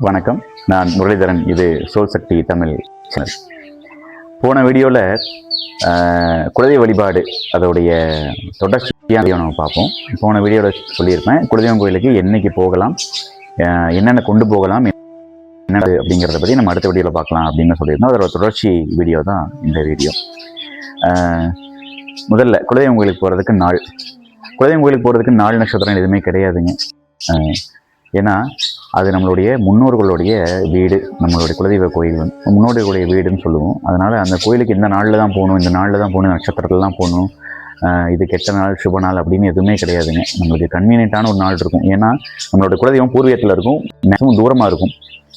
வணக்கம். நான் முரளிதரன். இது சோல் சக்தி தமிழ் சேனல் போன வீடியோவில் குலதெய்வ வழிபாடு அதோடைய தொடர்ச்சியாக நம்ம பார்ப்போம். போன வீடியோவில் சொல்லியிருப்பேன் குலதெய்வம் கோயிலுக்கு என்னைக்கு போகலாம் அஹ், என்னென்ன கொண்டு போகலாம் என்ன அப்படிங்கிறத பற்றி நம்ம அடுத்த வீடியோவில் பார்க்கலாம் அப்படின்னு சொல்லியிருந்தோம். அதோட தொடர்ச்சி வீடியோ தான் இந்த வீடியோ. முதல்ல குலதெய்வம் கோயிலுக்கு போகிறதுக்கு நாள். குலதெய்வம் கோயிலுக்கு போகிறதுக்கு நாள் நட்சத்திரம் எதுவுமே கிடையாதுங்க. அஹ், ஏன்னா அது நம்மளுடைய முன்னோர்களுடைய வீடு நம்மளுடைய குலதெய்வ கோயில் முன்னோர்களுடைய வீடுன்னு சொல்லுவோம். அதனால் அந்த கோயிலுக்கு இந்த நாளில் தான் போகணும் இந்த நாளில் தான் போகணும் நட்சத்திரத்துலலாம் போகணும். இது கெட்ட நாள் சுப நாள் அப்படின்னு எதுவுமே கிடையாதுங்க. நம்மளுக்கு கன்வீனியண்ட்டான ஒரு நாள் இருக்கும். ஏன்னா நம்மளோட குலதெய்வம் பூர்வீகத்தில் இருக்கும் மேக்ஸிமம் தூரமாக இருக்கும்.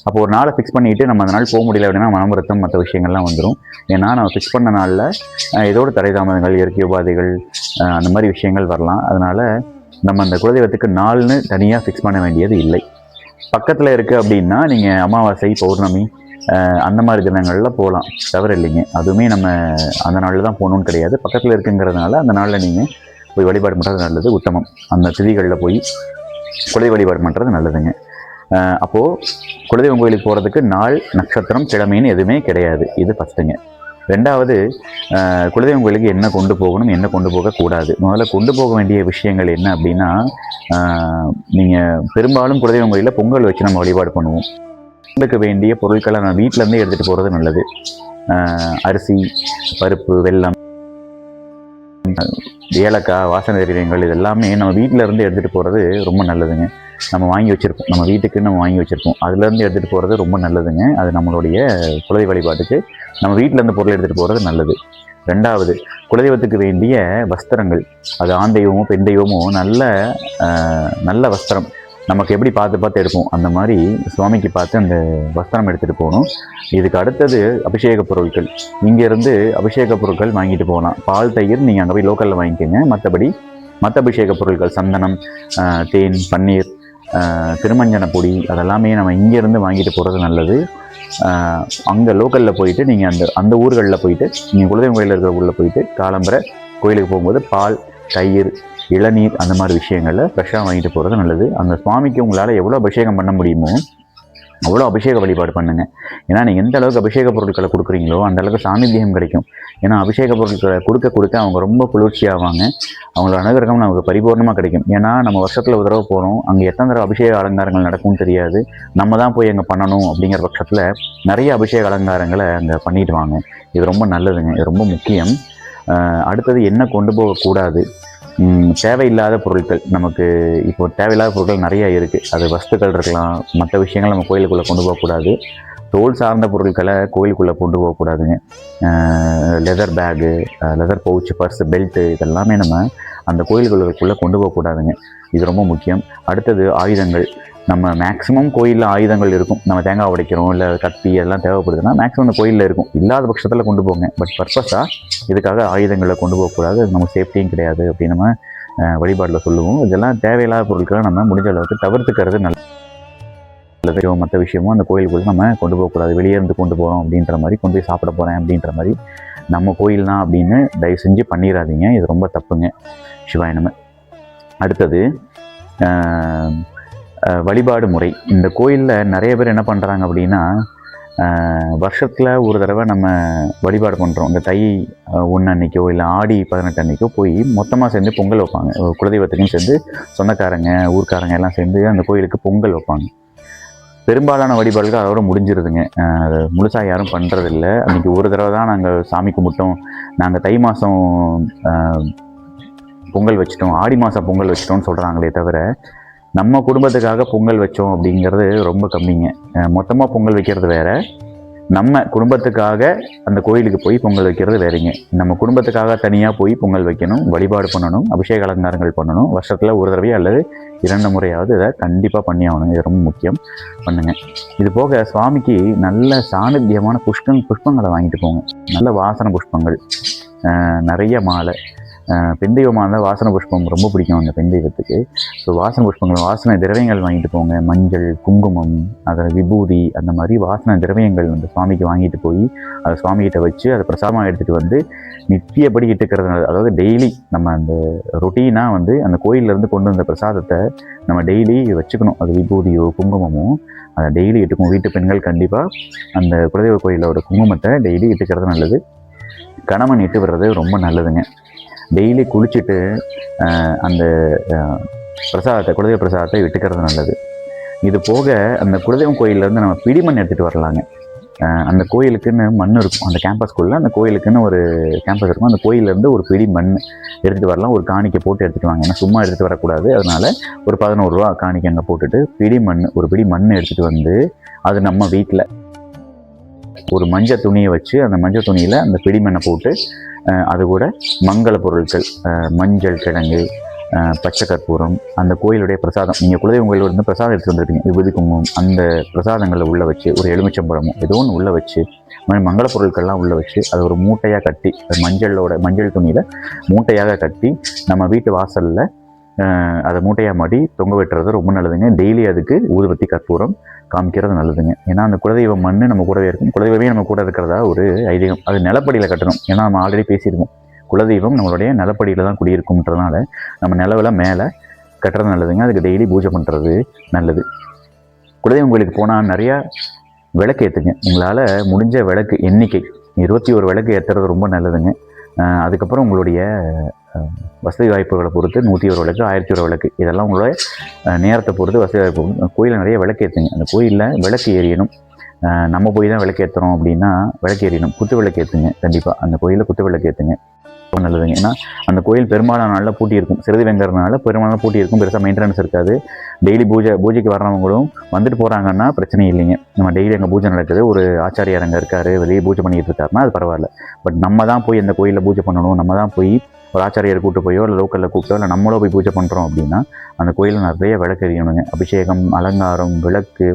அப்போ ஒரு நாளை ஃபிக்ஸ் பண்ணிவிட்டு நம்ம அந்த நாள் போக முடியல அப்படின்னா மனம் மற்ற விஷயங்கள்லாம் வந்துடும் ஏன்னா நம்ம ஃபிக்ஸ் பண்ண நாளில் இதோட தரைதாமதங்கள் தடை தாமதங்கள் இயற்கை உபாதைகள் அந்த மாதிரி விஷயங்கள் வரலாம். அதனால் நம்ம அந்த குலதெய்வத்துக்கு நாள்னு தனியாக ஃபிக்ஸ் பண்ண வேண்டியது இல்லை. பக்கத்தில் இருக்குது அப்படின்னா நீங்கள் அமாவாசை பௌர்ணமி அந்த மாதிரி தினங்களில் போகலாம் தவறு இல்லைங்க. அதுவுமே நம்ம அந்த நாளில் தான் போகணும்னு கிடையாது. பக்கத்தில் இருக்குங்கிறதுனால அந்த நாளில் நீங்கள் போய் வழிபாடு பண்ணுறது நல்லது உத்தமம். அந்த திதிகளில் போய் குலதெய்வ வழிபாடு பண்ணுறது நல்லதுங்க. அப்போது குலதெய்வம் கோயிலுக்கு போகிறதுக்கு நாள் நட்சத்திரம் கிழமைன்னு எதுவுமே கிடையாது. இது ஃபஸ்ட்டுங்க ரெண்டாவது குலதெய்வம் கோயிலுக்கு என்ன கொண்டு போகணும் என்ன கொண்டு போகக்கூடாது? முதல்ல கொண்டு போக வேண்டிய விஷயங்கள் என்ன அப்படின்னா நீங்கள் பெரும்பாலும் குலதெய்வம் கோயிலில் பொங்கல் வச்சு நம்ம வழிபாடு பண்ணுவோம். பொங்கலுக்கு வேண்டிய பொருட்களை நம்ம வீட்டிலேருந்தே எடுத்துகிட்டு போகிறது நல்லது. அரிசி பருப்பு வெல்லம் ஏலக்காய் வாசனை திரவியங்கள் இதெல்லாமே நம்ம வீட்டிலேருந்து எடுத்துகிட்டு போகிறது ரொம்ப நல்லதுங்க. நம்ம வாங்கி வச்சுருப்போம். நம்ம வீட்டுக்கு நம்ம வாங்கி வச்சுருப்போம். அதுலேருந்து எடுத்துகிட்டு போகிறது ரொம்ப நல்லதுங்க. அது நம்மளுடைய குலதெய்வ வழிபாட்டுக்கு நம்ம வீட்டில் இருந்து பொருள் எடுத்துகிட்டு போகிறது நல்லது. ரெண்டாவது குலதெய்வத்துக்கு வேண்டிய வஸ்திரங்கள். அது ஆண் தெய்வமோ பெண் தெய்வமோ நல்ல நல்ல வஸ்திரம். நமக்கு எப்படி பார்த்து பார்த்து எடுப்போம்? அந்த மாதிரி சுவாமிக்கு பார்த்து அந்த வஸ்திரம் எடுத்துகிட்டு போகணும். இதுக்கு அடுத்தது அபிஷேக பொருட்கள். இங்கேருந்து அபிஷேக பொருட்கள் வாங்கிட்டு போகலாம். பால் தயிர் நீங்கள் அங்கே போய் லோக்கலில் வாங்கிக்கோங்க. மற்றபடி மற்ற அபிஷேக பொருட்கள் சந்தனம் தேன் பன்னீர் திருமஞ்சன பொடி அதெல்லாமே நம்ம இங்கேருந்து வாங்கிட்டு போகிறது நல்லது. அங்கே லோக்கலில் போயிட்டு நீங்கள் அந்த அந்த ஊர்களில் போயிட்டு நீங்கள் குலதெய்வம் கோயிலில் இருக்கிற ஊரில் போயிட்டு காலம்பரை கோயிலுக்கு போகும்போது பால் தயிர் இளநீர் அந்த மாதிரி விஷயங்களில் ஃப்ரெஷ்ஷாக வாங்கிட்டு போகிறது நல்லது. அந்த சுவாமிக்கு உங்களால் எவ்வளோ அபிஷேகம் பண்ண முடியுமோ அவ்வளோ அபிஷேக வழிபாடு பண்ணுங்க. ஏன்னா நீங்கள் எந்த அளவுக்கு அபிஷேக பொருட்களை கொடுக்குறீங்களோ அந்த அளவுக்கு சாநித்தியம் கிடைக்கும். ஏன்னா அபிஷேக பொருட்களை கொடுக்க கொடுக்க அவங்க ரொம்ப குளிர்ச்சியாவாங்க அவங்களோட அனுகிரகம் நமக்கு பரிபூர்ணமாக கிடைக்கும். ஏன்னா நம்ம வருஷத்தில் ஒரு தடவை போகிறோம் அங்கே எத்தனை தடவை அபிஷேக அலங்காரங்கள் நடக்கும்னு தெரியாது. நம்ம தான் போய் அங்கே பண்ணணும் அப்படிங்கிற பட்சத்தில் நிறைய அபிஷேக அலங்காரங்களை அங்கே பண்ணிட்டு வாங்க இது ரொம்ப நல்லதுங்க. இது ரொம்ப முக்கியம். அடுத்தது என்ன கொண்டு போகக்கூடாது? தேவையில்லாத பொருட்கள். நமக்கு இப்போ தேவையில்லாத பொருட்கள் நிறைய இருக்குது அது வஸ்துக்கள் இருக்கலாம் மற்ற விஷயங்கள் நம்ம கோயிலுக்குள்ளே கொண்டு போகக்கூடாது. தோல் சார்ந்த பொருட்களை கோயிலுக்குள்ளே கொண்டு போகக்கூடாதுங்க. Leather bag leather pouch purse belt இதெல்லாமே நம்ம அந்த கோயில்களுக்குள்ளே கொண்டு போகக்கூடாதுங்க. இது ரொம்ப முக்கியம். அடுத்தது ஆயுதங்கள். நம்ம மேக்ஸிமம் கோயிலில் ஆயுதங்கள் இருக்கும். நம்ம தேங்காய் உடைக்கிறோம் இல்லை கத்தி எல்லாம் தேவைப்படுதுன்னா மேக்ஸிமம் அந்த கோயிலில் இருக்கும். இல்லாத பட்சத்தில் கொண்டு போங்க. பட் பர்பஸாக இதுக்காக ஆயுதங்களை கொண்டு போகக்கூடாது. அது நமக்கு சேஃப்டியும் கிடையாது அப்படின்னு நம்ம வழிபாட்டில் சொல்லுவோம். இதெல்லாம் தேவையில்லாத பொருட்களை நம்ம முடிஞ்ச அளவுக்கு தவிர்த்துக்கிறது நல்லது. மற்ற விஷயமும் அந்த கோயிலுக்குள்ளே நம்ம கொண்டு போகக்கூடாது. வெளியே இருந்து கொண்டு போகிறோம் அப்படின்ற மாதிரி கொண்டு போய் சாப்பிட போகிறேன் அப்படின்ற மாதிரி நம்ம கோயில் தான் அப்படின்னு தயவு செஞ்சு பண்ணிடாதீங்க. இது ரொம்ப தப்புங்க. சிவாய நம்ம அடுத்தது வழிபாடு முறை. இந்த கோயிலில் நிறைய பேர் என்ன பண்ணுறாங்க அப்படின்னா வருஷத்தில் ஒரு தடவை நம்ம வழிபாடு பண்ணுறோம் இந்த தை ஒன்று அன்னைக்கோ இல்லை ஆடி பதினெட்டு அன்னைக்கோ போய் மொத்தமாக சேர்ந்து பொங்கல் வைப்பாங்க. குலதெய்வத்துக்கும் சேர்ந்து சொந்தக்காரங்க ஊர்க்காரங்க எல்லாம் சேர்ந்து அந்த கோயிலுக்கு பொங்கல் வைப்பாங்க. பெரும்பாலான வழிபாடுகள் அதோட முடிஞ்சிருதுங்க. முழுசாக யாரும் பண்ணுறதில்ல அன்றைக்கி ஒரு தடவை தான் நாங்கள் சாமி கும்பிட்டோம். நாங்கள் தை மாதம் பொங்கல் வச்சிட்டோம். ஆடி மாதம் பொங்கல் வச்சிட்டோம்னு சொல்கிறாங்களே தவிர நம்ம குடும்பத்துக்காக பொங்கல் வச்சோம் அப்படிங்கிறது ரொம்ப கம்மிங்க. மொத்தமாக பொங்கல் வைக்கிறது வேறு. நம்ம குடும்பத்துக்காக அந்த கோயிலுக்கு போய் பொங்கல் வைக்கிறது வேறீங்க. நம்ம குடும்பத்துக்காக தனியாக போய் பொங்கல் வைக்கணும் வழிபாடு பண்ணணும் அபிஷேக அலங்காரங்கள் பண்ணணும். வருஷத்தில் ஒரு தடவை அல்லது இரண்டு முறையாவது இதை கண்டிப்பாக பண்ணி ஆகணும். இது ரொம்ப முக்கியம். பண்ணுங்க. இது போக சுவாமிக்கு நல்ல சாநித்தியமான புஷ்பங் புஷ்பங்களை வாங்கிட்டு போங்க. நல்ல வாசன புஷ்பங்கள். நிறைய மாலை. பெண் இருந்தால் வாசன புஷ்பம் ரொம்ப பிடிக்கும் அந்த பெண் தெய்வத்துக்கு. ஸோ வாசன புஷ்பங்கள் வாசனை திரவியங்கள் வாங்கிட்டு போங்க. மஞ்சள் குங்குமம் அதை விபூதி அந்த மாதிரி வாசனை திரவியங்கள் அந்த சுவாமிக்கு வாங்கிட்டு போய் அதை சுவாமிகிட்ட வச்சு அதை பிரசாதமாக எடுத்துகிட்டு வந்து நித்தியப்படி இட்டுக்கிறதுனால அதாவது டெய்லி நம்ம அந்த ரொட்டீனாக வந்து அந்த கோயிலேருந்து கொண்டு வந்த பிரசாதத்தை நம்ம டெய்லி வச்சுக்கணும். அது விபூதியோ குங்குமமோ அதை டெய்லி இட்டுக்கும் வீட்டு பெண்கள் கண்டிப்பாக அந்த குலதெய்வ கோயிலோட குங்குமத்தை டெய்லி இட்டுக்கிறது நல்லது. கணவன் இட்டு வர்றது ரொம்ப நல்லதுங்க. டெய்லி குளிச்சுட்டு அந்த பிரசாதத்தை குலதெய்வ பிரசாதத்தை விட்டுக்கிறது நல்லது. இது போக அந்த குலதெய்வம் கோயிலேருந்து நம்ம பிடிமண் எடுத்துகிட்டு வரலாங்க. அந்த கோயிலுக்குன்னு மண் இருக்கும். அந்த கேம்பஸ்குள்ளே அந்த கோயிலுக்குன்னு ஒரு கேம்பஸ் இருக்கும். அந்த கோயிலேருந்து ஒரு பிடி மண் எடுத்துகிட்டு வரலாம். ஒரு காணிக்கை போட்டு எடுத்துகிட்டு வாங்க. ஏன்னா சும்மா எடுத்துகிட்டு வரக்கூடாது. அதனால ஒரு பதினோருவா காணிக்கை அங்கே போட்டுட்டு பிடி மண் ஒரு பிடி மண் எடுத்துகிட்டு வந்து அது நம்ம வீட்டில் ஒரு மஞ்சள் துணியை வச்சு அந்த மஞ்சள் துணியில் அந்த பிடி மண்ணை போட்டு அது கூட மங்கள பொருட்கள் மஞ்சள் கிழங்கு பச்சை கற்பூரம் அந்த கோயிலுடைய பிரசாதம். நீங்கள் குலதெய்வம் கோயில் இருந்து பிரசாதம் எடுத்து வந்திருப்பீங்க விபூதி குங்குமம் அந்த பிரசாதங்களை உள்ளே வச்சு ஒரு எலுமிச்சம்பழமும் ஏதோ ஒன்று உள்ளே வச்சு மங்கள பொருட்கள்லாம் உள்ளே வச்சு அது ஒரு மூட்டையாக கட்டி மஞ்சளோட மஞ்சள் துணியில் மூட்டையாக கட்டி நம்ம வீட்டு வாசலில் அதை மூட்டையாக மாட்டி தொங்க வெட்டுறது ரொம்ப நல்லதுங்க. டெய்லி அதுக்கு ஊதுபத்தி கற்பூரம் காமிக்கிறது நல்லதுங்க. ஏன்னா அந்த குலதெய்வ மண் நம்ம கூடவே இருக்கும். குலதெய்வமே நம்ம கூட இருக்கிறதா ஒரு ஐதீகம். அது நிலப்படியில் கட்டணும். ஏன்னா நம்ம ஆல்ரெடி பேசியிருக்கோம். குலதெய்வம் நம்மளுடைய நிலப்படியில் தான் குடியிருக்கும்ன்றதுனால நம்ம நிலவில் மேலே கட்டுறது நல்லதுங்க. அதுக்கு டெய்லி பூஜை பண்ணுறது நல்லது. குலதெய்வம் கோயிலுக்கு போனால் நிறையா விளக்கு ஏற்றுங்க உங்களால் முடிஞ்ச விளக்கு எண்ணிக்கை இருபத்தி ஒரு விளக்கு ஏற்றுறது ரொம்ப நல்லதுங்க. அதுக்கப்புறம் உங்களுடைய வசதி வாய்ப்புகளை பொறுத்து நூற்றி ஒரு விளக்கு ஆயிரத்தி ஒரு விளக்கு இதெல்லாம் உங்களோட நேரத்தை பொறுத்து வசதி வாய்ப்பு கோயிலில் நிறைய விளக்கு ஏற்றுங்க அந்த கோயிலில் விளக்கு எரியணும் நம்ம போய் தான் விளக்கு ஏற்றுறோம் அப்படின்னா விளக்கு எரியணும் குத்து விளக்கு ஏற்றுங்க கண்டிப்பாக அந்த கோயிலில் குத்து விளக்கு ஏற்றுங்க. நல்லதுங்க ஏன்னா அந்த கோயில் பெரும்பாலான நாளில் பூட்டி இருக்கும். சிறுதி வெங்கறதுனால பெரும்பாலான பூட்டி இருக்கும். பெருசாக மெயின்டெனன்ஸ் இருக்காது. டெய்லி பூஜை பூஜைக்கு வர்றவங்களும் வந்துட்டு போகிறாங்கன்னா பிரச்சனை இல்லைங்க. நம்ம டெய்லி அங்கே பூஜை நடக்குது. ஒரு ஆச்சாரியார் அங்கே இருக்காரு வெளியே பூஜை பண்ணிகிட்டு இருக்காருன்னா அது பரவாயில்ல. பட் நம்ம தான் போய் அந்த கோயிலில் பூஜை பண்ணணும். நம்ம தான் போய் ஒரு ஆச்சாரியார் கூட்டு போயோ இல்லை லோக்கலில் கூப்பிட்டோ இல்லை நம்மளோ போய் பூஜை பண்ணுறோம் அப்படின்னா அந்த கோயிலில் நிறைய விளக்கு எரியணுங்க. அபிஷேகம் அலங்காரம் விளக்கு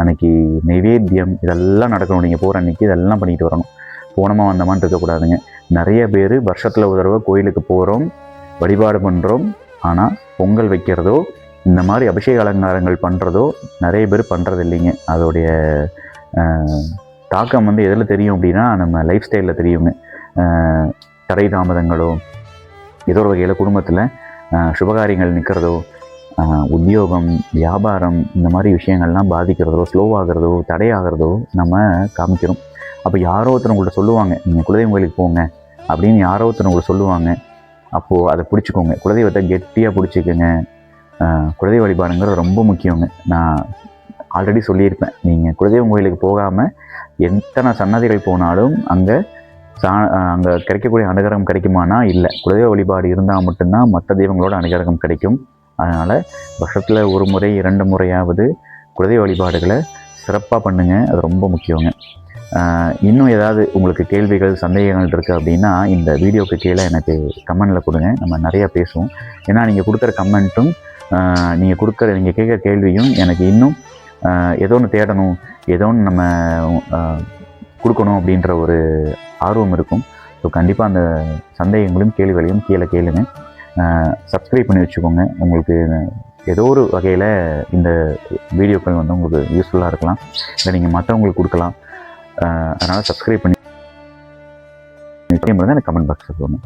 அன்னைக்கு நைவேத்தியம் இதெல்லாம் நடக்கணும். நீங்கள் போகிற அன்னைக்கு இதெல்லாம் பண்ணிட்டு வரணும். போனமாக வந்தமான்னு இருக்கக்கூடாதுங்க. நிறைய பேர் வருஷத்தில் ஒரு தடவை கோயிலுக்கு போகிறோம் வழிபாடு பண்ணுறோம் ஆனால் பொங்கல் வைக்கிறதோ இந்த மாதிரி அபிஷேக அலங்காரங்கள் பண்ணுறதோ நிறைய பேர் பண்ணுறது இல்லைங்க அதோடைய தாக்கம் வந்து எதில் தெரியும் அப்படின்னா நம்ம லைஃப் ஸ்டைலில் தெரியுங்க. தடை தாமதங்களோ ஏதோ ஒரு வகையில் குடும்பத்தில் சுபகாரியங்கள் நிற்கிறதோ உத்தியோகம் வியாபாரம் இந்த மாதிரி விஷயங்கள்லாம் பாதிக்கிறதோ ஸ்லோவாகிறதோ தடையாகிறதோ நம்ம காமிக்கிறோம். அப்போ யாரோ ஒருத்தர் உங்கள்கிட்ட சொல்லுவாங்க நீங்கள் குலதெய்வம் கோயிலுக்கு போங்க அப்படின்னு யாரோ ஒருத்தர் உங்களை சொல்லுவாங்க அப்போது அதை பிடிச்சிக்கோங்க. குலதெய்வத்தை கெட்டியாக பிடிச்சிக்கோங்க. குலதெய்வ வழிபாடுங்கிறது ரொம்ப முக்கியங்க. நான் ஆல்ரெடி சொல்லியிருப்பேன். நீங்கள் குலதெய்வம் கோயிலுக்கு போகாமல் எத்தனை சன்னதிகள் போனாலும் அங்கே சா அங்கே கிடைக்கக்கூடிய அனுகிரகம் கிடைக்குமானா? இல்லை. குலதெய்வ வழிபாடு இருந்தால் மட்டும்தான் மற்ற தெய்வங்களோட அனுகிரகம் கிடைக்கும். அதனால் வருஷத்தில் ஒரு முறை இரண்டு முறையாவது குலதெய்வ வழிபாடுகளை சிறப்பாக பண்ணுங்கள் அது ரொம்ப முக்கியங்க. இன்னும் ஏதாவது உங்களுக்கு கேள்விகள் சந்தேகங்கள் இருக்குது அப்படின்னா இந்த வீடியோக்கு கீழே எனக்கு கமெண்டில் கொடுங்க. நம்ம நிறையா பேசுவோம். ஏன்னா நீங்கள் கொடுக்குற கமெண்ட்டும் நீங்கள் கொடுக்குற நீங்கள் கேட்குற கேள்வியும் எனக்கு இன்னும் ஏதோ ஒன்று தேடணும் ஏதோ ஒன்று நம்ம கொடுக்கணும் அப்படின்ற ஒரு ஆர்வம் இருக்கும். ஸோ கண்டிப்பாக அந்த சந்தேகங்களையும் கேள்விகளையும் கீழே கேளுங்க. சப்ஸ்கிரைப் பண்ணி வச்சுக்கோங்க. உங்களுக்கு ஏதோ ஒரு வகையில் இந்த வீடியோக்கள் வந்து உங்களுக்கு யூஸ்ஃபுல்லாக இருக்கலாம். இல்லை நீங்கள் மற்றவங்களுக்கு கொடுக்கலாம். அதனால் சப்ஸ்கிரைப் பண்ணி எனக்கு கமெண்ட் பாக்ஸில் போகணும்